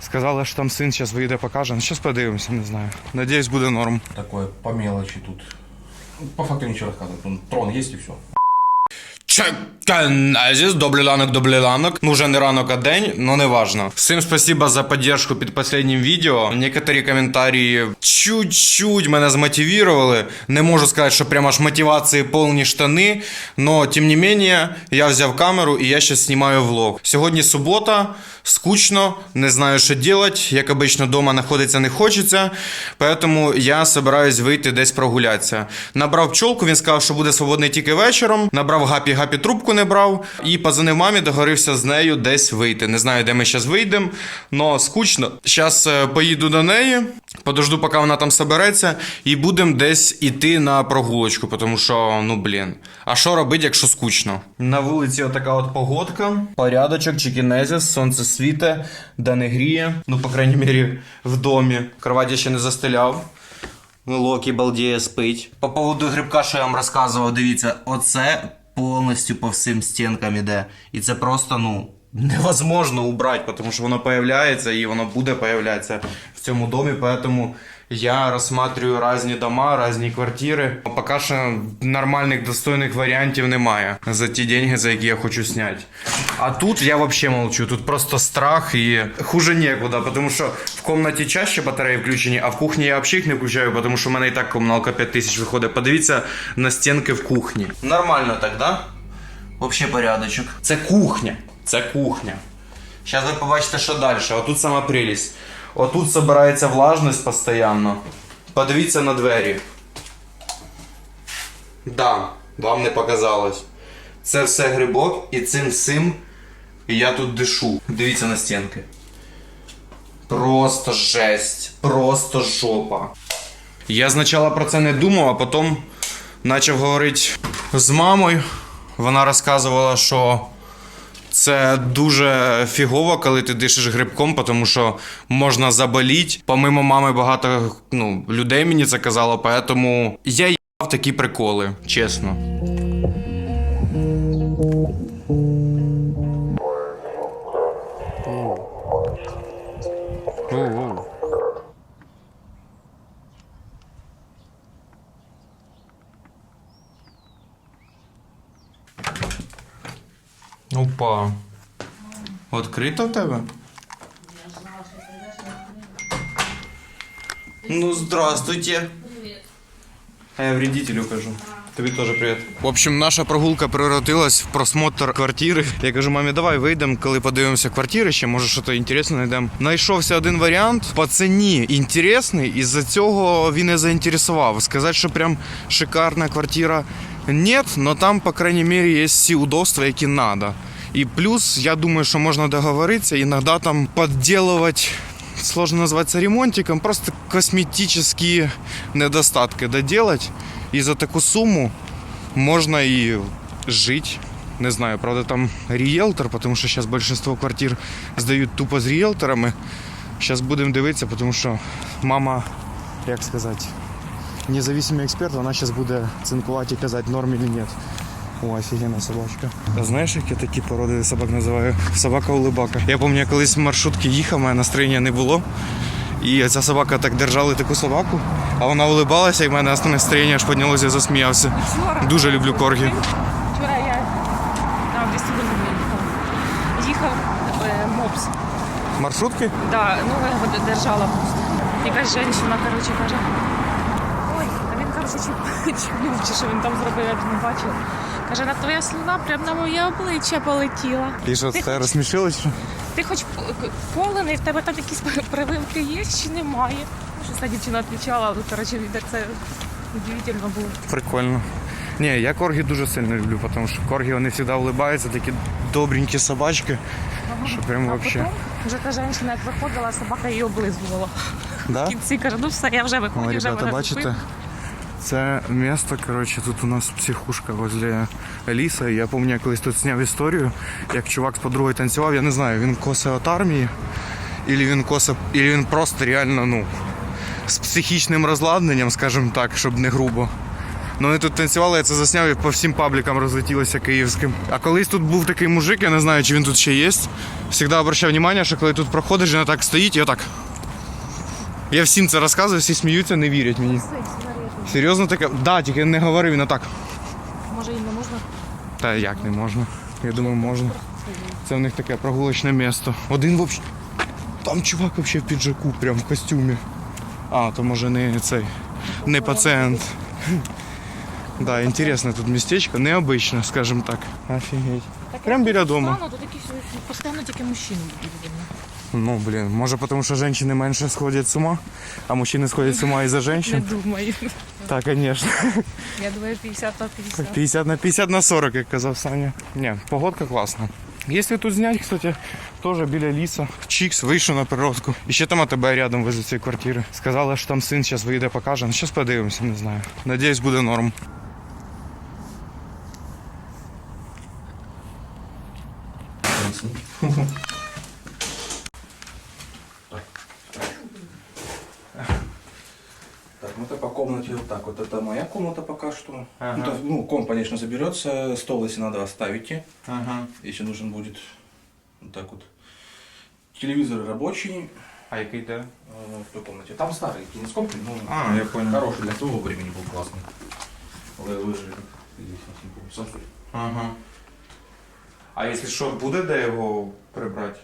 Сказали, що там син зараз вийде, покаже. Ну, зараз подивимося, не знаю. Надіюсь, буде норм. Такое по мелочи тут. По факту ничего рассказывать. Трон есть и все. Чеканезіс, добрий ранок, добрий ранок. Ну, вже не ранок, а день, но не важно. Всім спасибо за поддержку під последнім відео. Некоторі коментарі чуть-чуть мене змотивували. Не можу сказати, що прямо аж мотивації повні штани. Но, тим не менее, я взяв камеру і я зараз знімаю влог. Сьогодні субота, скучно, не знаю, що делать. Як обично, дома знаходитися не хочеться. Поэтому я собираюсь вийти десь прогулятися. Набрав пчолку, він сказав, що буде свободний тільки вечором. Набрав гапі гапі трубку не брав. І позвонив мамі, договорився з нею десь вийти. Не знаю, де ми зараз вийдемо, но скучно. Зараз поїду до неї, подожду, поки вона там собереться, і будемо десь іти на прогулочку, тому що, ну блін. А що робити, якщо скучно? На вулиці отака от погодка. Порядочок, чекінезіс, сонце світе, да не гріє. Ну, по крайній мірі, в домі. Кровать я ще не застеляв. Локі балдіє спить. По поводу грибка, що я вам розказував, дивіться, оце повністю по всім стінкам іде. І це просто, ну, невозможно убрати, тому що воно появляється і воно буде появлятися в цьому домі. Поэтому я розсматриваю різні дома, різні квартири. Поки що нормальних достойних варіантів немає за ті деньги, за які я хочу зняти. А тут я взагалі молчу. Тут просто страх і хуже некуда, тому що в комнаті чаще батареї включені, а в кухні я взагалі їх не включаю, тому що в мене і так комуналка 5 тисяч виходить. Подивіться на стінки в кухні. Нормально так, да? Взагалі порядочок. Це кухня. Це кухня. Зараз ви побачите, що далі. Отут сама прелість. Отут збирається влажність постійно. Подивіться на двері. Да, вам не показалось. Це все грибок, і цим всім я тут дишу. Дивіться на стінки. Просто жесть. Просто жопа. Я спочатку про це не думав, а потім почав говорити з мамою. Вона розказувала, що це дуже фігово, коли ти дишиш грибком, тому що можна заболіти. Помимо мами, багато ну, людей мені це казало, поэтому я їбав такі приколи, чесно. Опа. Открито в тебе? Ну, здравствуйте. А я вредителю кажу. Тобі теж привіт. В общем, наша прогулка превратилась в просмотр квартири. Я кажу, мамі, давай вийдемо, коли подивимося квартири, ще може щось інтересне знайдемо. Найшовся один варіант по ціні інтересний, і з-за цього він і заінтересував. Сказати, що прям шикарна квартира нет, но там, по крайней мере, є всі удобства, які надо. І плюс, я думаю, що можна договоритися, іноді там підділувати сложно назвать це ремонтиком, просто косметические недостатки доделать. І за таку суму можна і жити. Не знаю, правда, там ріелтор, тому що зараз більшість квартир здають тупо з ріелторами. Зараз будемо дивитися, тому що мама, як сказати, независимий експерт, вона зараз буде цинкувати і казати, норм чи ні. О, офігенна собачка. А знаєш, як я такі породи собак називаю? Собака-улибака. Я пам'ятаю, колись в маршрутці їхав, мене настроєння не було. І ця собака так держали таку собаку, а вона улибалася, і в мене настроєння аж піднялося, я засміявся. Дуже люблю коргі. Вчора я на 200 гривень їхав. Їхав е, мопс. Маршрутки? Да, ну я його держала просто. Якась жінка, коротше, каже. Ой, а він коротше чи, чи, чи що він там зробив, я не бачила. Каже, на твоя слюна прямо на моє обличчя полетіла. І що, Ти це хоч-? Ти хоч полений, в тебе там якісь прививки є чи немає? Ну, Що ця дівчина відповідала, але коротше, це удивительно було. Прикольно. Ні, я коргі дуже сильно люблю, тому що коргі вони завжди улибаються, такі добренькі собачки. Що прям А вообще. потім вже та жінка, як виходила, собака її облизувала. Да? В кінці каже, ну все, я вже виходжу, вже ребята, мене бачите? купив. Це місто, коротше, тут у нас психушка возле ліса. Я пам'ятаю, я колись тут зняв історію, як чувак з подругою танцював, я не знаю, він косе від армії, або він косе, або він просто реально, ну, з психічним розладнанням, скажімо так, щоб не грубо. Ну вони тут танцювали, я це засняв і по всім паблікам розлетілося київським. А колись тут був такий мужик, я не знаю, чи він тут ще є. Завжди обращав увагу, що коли тут проходиш, він так стоїть і отак. Я всім це розказую, всі сміються, не вірять мені. Серйозно таке? Да, тільки не говори, він отак. Може їм не можна? Та як не можна? Я думаю, можна. Це в них таке прогулочне місто. Один вообще. Там чувак вообще в піджаку, прям в костюмі. А, то може не цей. Не пацієнт. Да, інтересне тут містечко, необычне, скажімо так. Офігеть. Прям біля дому. Тут постійно тільки мужчини. Ну, блін, може тому що жінки менше сходять з ума, а мужчини сходять з ума із-за Не жінок? думаю. Так, звісно. Я думаю, 50 на 50. 50 на 50 на 40, як казав Саня. Ні, погодка класна. Якщо тут зняти, кстати, теж біля ліса. Чікс, вийшов на природку. І ще там АТБ рядом возле цієї квартири. Сказали, що там син зараз вийде, покаже. Ну, зараз подивимося, не знаю. Надіюсь, буде норм. Комнате вот так вот. Это моя комната пока что. Ага. Ну, то- ну, комп, конечно, заберется. Стол, если надо, оставите. Ага. Если нужен будет. Вот так вот. Телевизор рабочий А який де? э, в той комнате. Там старый кинескоп, ну, А, я понял. хороший для того времени был классный. Я не помню, Samsung. Ага. А якщо що, буде де його прибрати?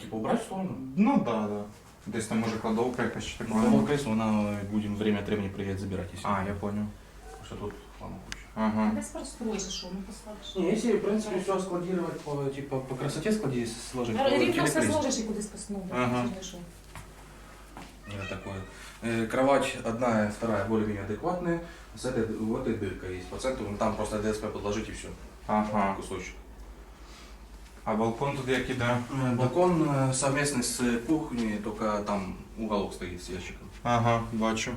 Типа убрать в сторону? Ну да, да. Десь там може кладовка якась чи таке. Ну, кресло, она будем время от времени приезжать забирать, если. А, я понял. Потому Что тут хлама куча. Ага. Десь простроїш, що ми поставиш. Не, если, в принципе, все складировать по, типа, по красоте складировать, сложить. то Рівно все телеприз. зложиш і кудись посунув. Ага. Это такое. Э, Кровать одна, вторая более-менее адекватная. С этой, вот этой дырка есть по центру, ну, там просто ДСП подложить и все. Ага. Кусочек. А балкон тут як іде? Э, Балкон э, совместный с кухней, только там уголок стоит с ящиком. Ага, бачу.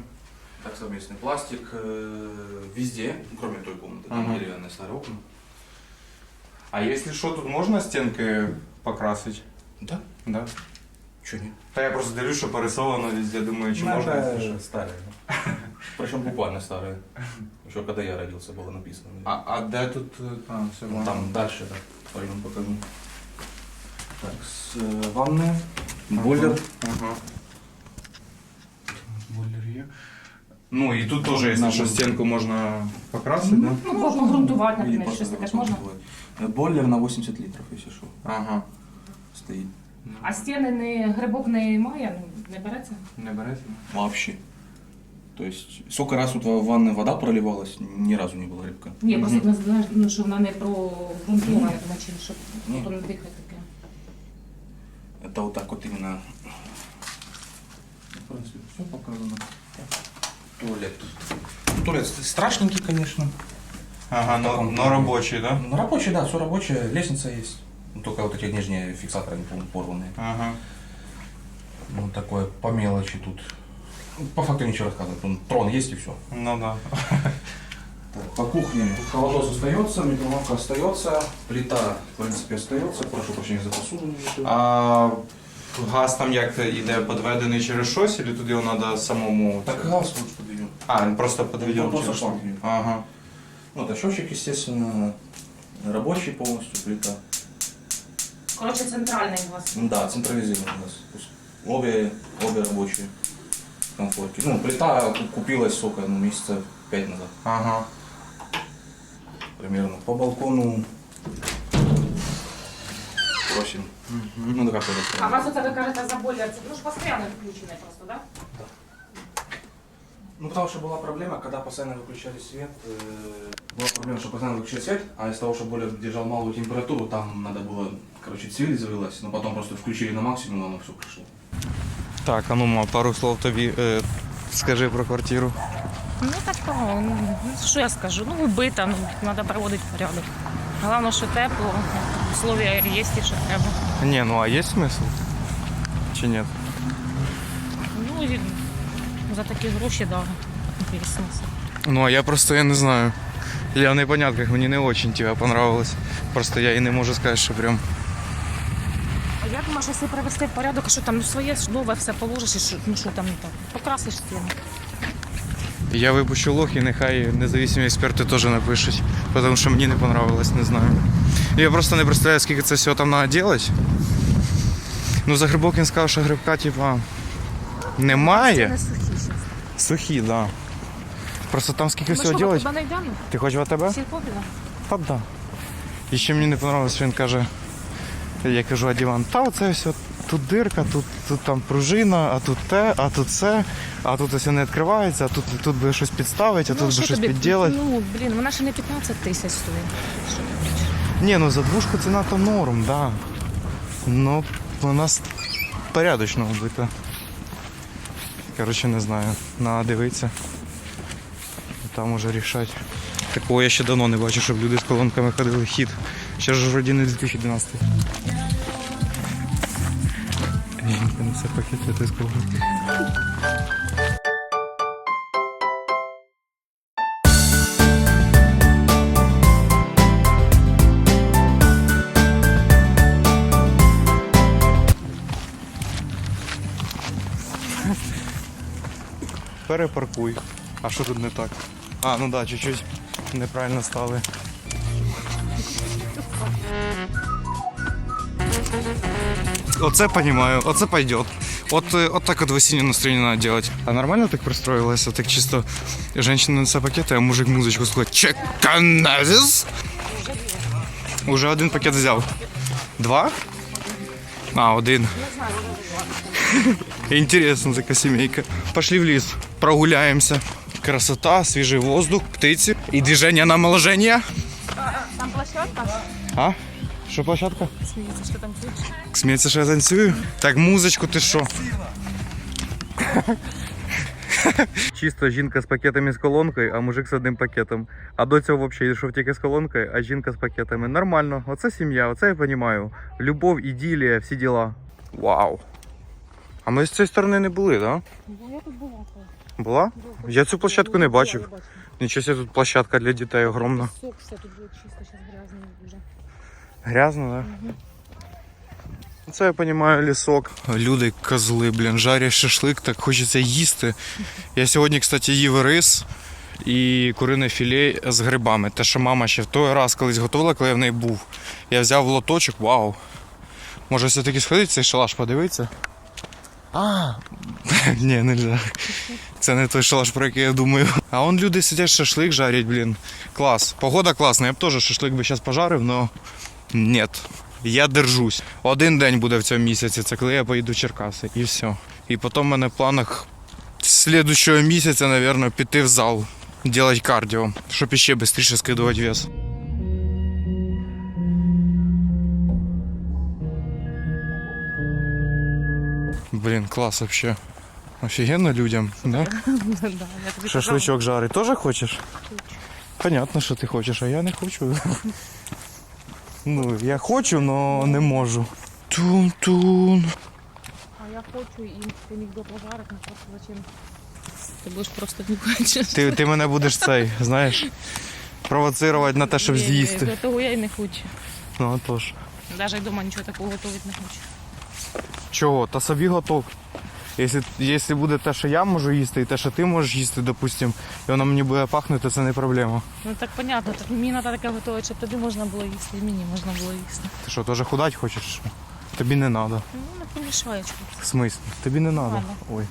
Так совместный пластик э, везде, кроме той комнаты, там Ага. деревянные старые окна. А якщо що, тут можна стінки покрасити? Да? Да. Че нет? Та я просто дивлюсь, що порисовано везде, думаю, чи можна. якщо що. старые. Причем буквально старые. Еще когда я родился, было написано. А, а де тут. е, А, все Ну, там дальше, да, пойдем покажу. Так, с э, ванная, бойлер. Ага. Бойлер є. Ну і тут теж, якщо що, стінку можна покрасити, да? Ну, можна грунтувати, наприклад, щось таке ж можна. Э, Бойлер на 80 литров, если что, Ага. стоит. А стіни не грибок не має, ну, не береться? Не берете? Вообще. То есть, сколько раз у твоей ванны вода проливалась, ни разу не было рыбка. Ні, просто не знаєш, ну, що вона не прогрунтована, наче, щоб Ні. потім не дихати таке. Это вот так вот именно. В принципе, все показано. Туалет. Туалет страшненький, конечно. Ага, но, но робочий, да? Ну, рабочий, да, все рабочее. Лестница есть. Ну, Только вот эти нижние фиксаторы, не помню, порванные. Ага. Ну, такое по мелочи тут. Ну, По факту ничего рассказывать. Тут Трон есть и все. Ну да. по кухне холодос остается, микроволновка остается, плита, в принципе, остается. Прошу прощения за посуду. не вижу. А газ там як іде підведений через щось, чи тут його треба самому. Так газ лучше подведем. А, він просто підведений Ну, просто через шланг. Ага. Ну, это счетчик, естественно, рабочий полностью, плита. Коротше, центральний у вас. Ну Да, централизированный газ. То есть Обе, обе рабочие. Комфорки. Ну, плита ку- купилась, сколько, ну, месяца пять назад Ага. примерно. По балкону просим. Ну, да как это А у вас оце ви кажете за бойлер, ну ж постійно включений просто, так? Да? Ну, потому что была проблема, когда постоянно выключали свет, э, была проблема, что постоянно выключали свет, а из того, что бойлер держал малую температуру, там надо было, короче, цвиль завелась, но потом просто включили на максимум, и оно все пришло. Так, а ну ма, пару слов тобі е, скажи про квартиру. Ну такого, ну що я скажу, ну вбита, ну треба приводити в порядок. Головне, що тепло, условия є, ті, що треба. Не, ну а є смисл? Чи ні? Ну і за такі гроші, да, є смисл. Ну а я просто я не знаю. Я в непонятках, мені не очень тебе понравилось. Просто я і не можу сказати, що прям. Я думаю, що якщо привести в порядок, а що там ну, своє ж нове все положиш, і що, ну що там не так. Покрасиш стіну. Я випущу лох і нехай незалежні експерти теж напишуть, тому що мені не понравилось, не знаю. Я просто не представляю, скільки це всього там треба робити. Ну, за грибок він сказав, що грибка, типа, немає. Не сухі. Сухі, так. Да. Просто там скільки Ми всього що, робити. туди не йдемо? Ти хочеш в АТБ? Сільпобіна? Та да. І ще мені не понравилось, що він каже, я кажу, а диван, та оце все, тут дирка, тут, тут там пружина, а тут те, а тут це, а тут ось не відкривається, а тут, тут би щось підставити, а тут би щось тобі? підділати. Ну, блін, вона ще не 15 тисяч стоїть. Що ти? Ні, ну за двушку ціна то норм, да. Ну, у нас порядочно вбито. Коротше, не знаю. Надо дивитися. Там уже рішать. Такого я ще давно не бачив, щоб люди з колонками ходили хід. Ще ж вроді не 2012. Жінка несе пакет з колонки. Перепаркуй. А що тут не так? А, ну да, чуть-чуть неправильно стали. Оце понимаю, оце пойдет. От, э, от так от в осеннее настроение надо делать. А нормально так пристроилось? А так чисто женщина несе пакети, а мужик музичку слухає. Чеканезис? Уже один пакет взяв. Два? А, один. Интересно така сімейка. Пошли в ліс, прогуляємося. Красота, свіжий воздух, птиці і движення на омоложення. Там площадка? А? Що площадка? Сміється, що там чуєш? Сміється, що я танцюю? Так, музичку ти що? Чисто жінка з пакетами з колонкою, а мужик з одним пакетом. А до цього взагалі йшов тільки з колонкою, а жінка з пакетами. Нормально, оце сім'я, оце я розумію. Любов, іділія, всі діла. Вау. А ми з цієї сторони не були, так? Да? Я тут була. Була? Я цю площадку не бачив. Нічого себе, тут площадка для дітей огромна. Сок все тут буде чисто. Грязно, да? Це я розумію, лісок. Люди козли, блін, жарять шашлик, так хочеться їсти. Я сьогодні, кстати, їв рис і курине філе з грибами. Те, що мама ще в той раз колись готувала, коли я в неї був. Я взяв лоточок, вау. Може все-таки сходити цей шалаш подивитися? А, ні, не можна. Це не той шалаш, про який я думаю. А он люди сидять шашлик жарять, блін. Клас. Погода класна. Я б теж шашлик би зараз пожарив, но ні. Я держусь. Один день буде в цьому місяці, це коли я поїду в Черкаси. І все. І потім в мене в планах з місяця, мабуть, піти в зал, робити кардіо, щоб іще швидше скидувати вес. Блін, клас вообще. Офігенно людям, да? Шашличок жарить. Тоже хочеш? Понятно, що ти хочеш, а я не хочу. Ну, я хочу, но не можу. Тун-тун. А я хочу і ти міг би пожарити, ну просто зачем? Ти будеш просто не хочеш. Ти, ти мене будеш цей, знаєш, провоцирувати на те, щоб Ні, з'їсти. Для того я і не хочу. Ну, а то ж. Навіть вдома нічого такого готувати не хочу. Чого? Та собі готов. Якщо, якщо буде те, що я можу їсти, і те, що ти можеш їсти, допустим, і воно мені буде пахнути, це не проблема. Ну так понятно, так мені треба таке готувати, щоб тобі можна було їсти, і мені можна було їсти. Ти що, теж худать хочеш? Тобі не треба. Ну, не помішаєш. В смислі? Тобі не треба. Ой.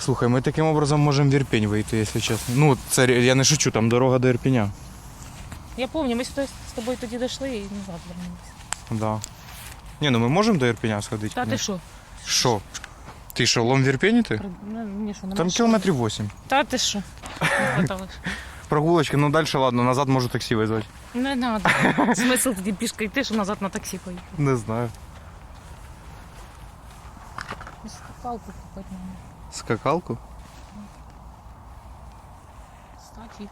Слухай, ми таким образом можемо в Ірпінь вийти, якщо чесно. Ну, це я не шучу, там дорога до Ірпіня. Я пам'ятаю, ми сюди з тобою тоді дійшли і назад вернулися. Да. Ні, ну ми можемо до Ірпіня сходити? Та Ні? ти що? Що? Ти що, лом в Ірпені ти? При- Ну, ні, що, на Там машині? кілометрів 8. Та ти що? Не хватало. Прогулочки, ну далі ладно, назад можу таксі визвати. Не треба. Смисл тоді пішки йти, що назад на таксі поїхати. Не знаю. Скакалку купити надо. Скакалку? Кстати.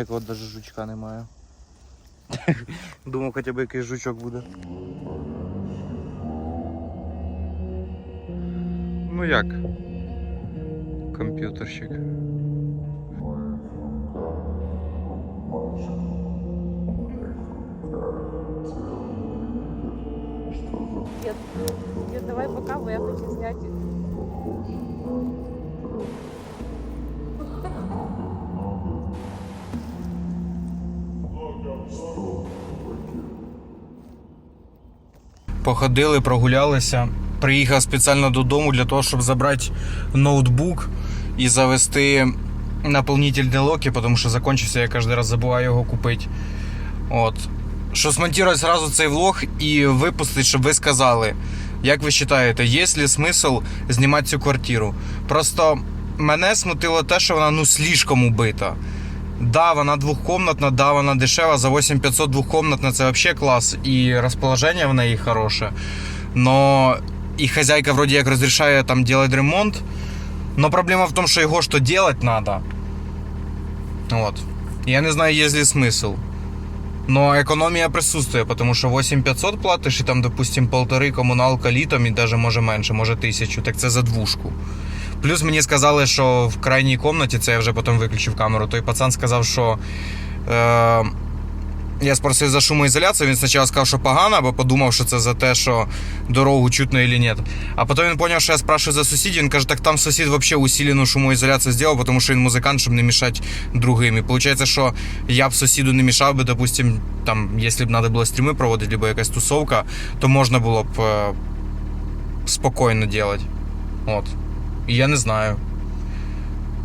Ніякого навіть жучка немає. Думав, хоча б якийсь жучок буде. Ну як? Комп'ютерщик. Я, я давай пока, бо я хочу зняти. Походили, прогулялися. Приїхав спеціально додому для того, щоб забрати ноутбук і завести наповнитель для локи, тому що закінчився, я кожен раз забуваю його купити. От. Що смонтувати зразу цей влог і випустити, щоб ви сказали, як ви вважаєте, є ли смисл знімати цю квартиру? Просто мене смутило те, що вона ну слишком убита. Да, вона двухкомнатна, да, вона дешева. За 8500 двухкомнатна це вообще клас. І розположення в неї хороше. Но і хозяйка вроде як розрішає там делать ремонт. Но проблема в том, що його що делать надо. Вот. Я не знаю, есть ли смысл. Но економія присутствує, тому що 8500 платиш і там, допустим, полтори комуналка літом і даже може менше, може тисячу. Так це за двушку. Плюс мені сказали, що в крайній кімнаті, це я вже потім виключив камеру, той пацан сказав, що. Е, я спросив за шумоізоляцію, він спочатку сказав, що погано, бо подумав, що це за те, що дорогу чутно чи ні. А потім він зрозумів, що я спрашиваю за сусідів, він каже, так там сусід взагалі усилену шумоізоляцію зробив, тому що він музикант, щоб не мішати другим. І виходить, що я б сусіду не мішав би, допустим, там, якщо б треба було стріми проводити, або якась тусовка, то можна було б е, спокійно робити. Я не знаю.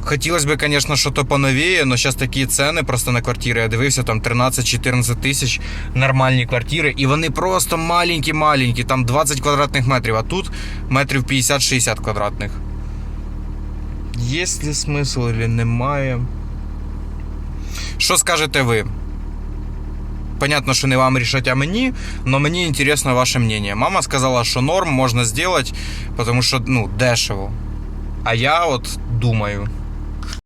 Хотілось би, звісно, що то поновіє, але зараз такі ціни просто на квартири. Я дивився, там 13-14 тисяч нормальні квартири, і вони просто маленькі-маленькі, там 20 квадратних метрів, а тут метрів 50-60 квадратних. Є ли смисл чи немає? Що скажете ви? Понятно, що не вам рішать, а мені, но мені інтересно ваше мнение. Мама сказала, що норм можна зробити, тому що ну, дешево. А я от думаю.